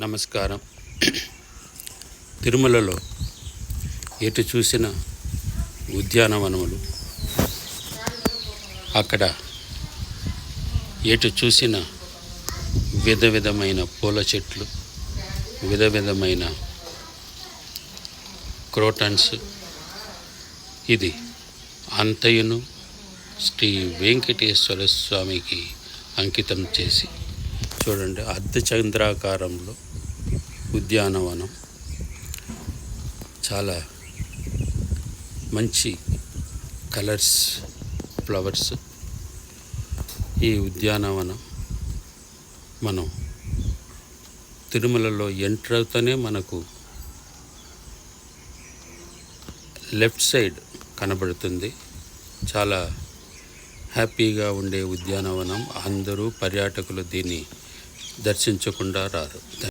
నమస్కారం. తిరుమలలో ఎటు చూసిన ఉద్యానవనములు అక్కడ ఎటు చూసిన విధ విధమైన పూల చెట్లు విధ విధమైన క్రోటన్స్ ఇది అంతయును శ్రీ వెంకటేశ్వర స్వామికి అంకితం చేసి చూడండి అర్ధచంద్రాకారంలో ఉద్యానవనం. చాలా మంచి కలర్స్ ఫ్లవర్స్ ఈ ఉద్యానవనం. మనం తిరుమలలో ఎంటర్ అవుతూనే మనకు లెఫ్ట్ సైడ్ కనబడుతుంది. చాలా హ్యాపీగా ఉండే ఉద్యానవనం. అందరూ పర్యాటకులు దీన్ని దర్శించకుండా రారు.